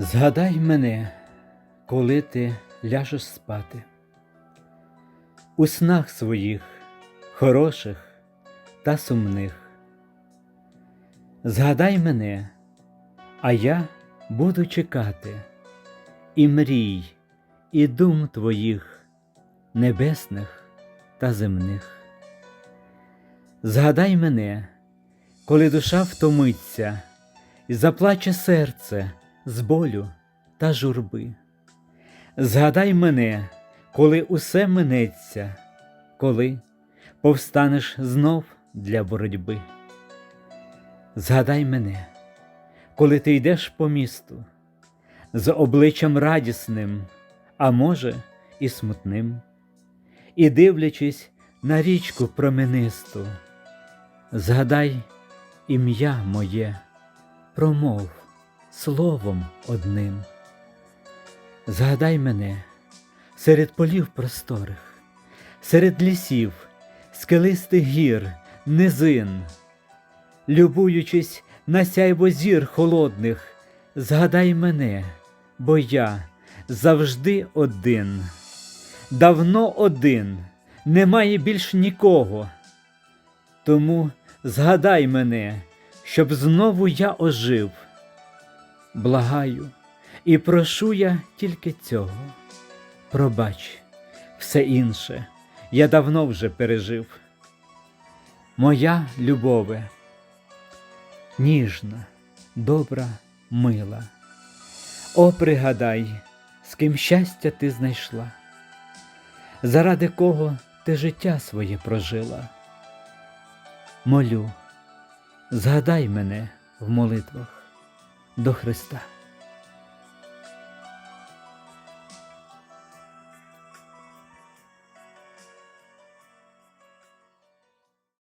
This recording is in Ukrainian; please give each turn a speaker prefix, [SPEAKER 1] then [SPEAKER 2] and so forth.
[SPEAKER 1] Згадай мене, коли ти ляжеш спати, у снах своїх хороших та сумних. Згадай мене, а я буду чекати і мрій, і дум твоїх небесних та земних. Згадай мене, коли душа втомиться і заплаче серце з болю та журби. Згадай мене, коли усе минеться, коли повстанеш знов для боротьби. Згадай мене, коли ти йдеш по місту з обличчям радісним, а може, і смутним, і дивлячись на річку променисту, згадай ім'я моє, промов словом одним. Згадай мене серед полів просторих, серед лісів, скелистих гір, низин, любуючись на сяйво зір холодних, згадай мене, бо я завжди один, давно один, немає більш нікого. Тому згадай мене, щоб знову я ожив. Благаю і прошу я тільки цього. Пробач, все інше я давно вже пережив. Моя любове, ніжна, добра, мила. О, пригадай, з ким щастя ти знайшла, заради кого ти життя своє прожила. Молю, згадай мене в молитвах до Христа.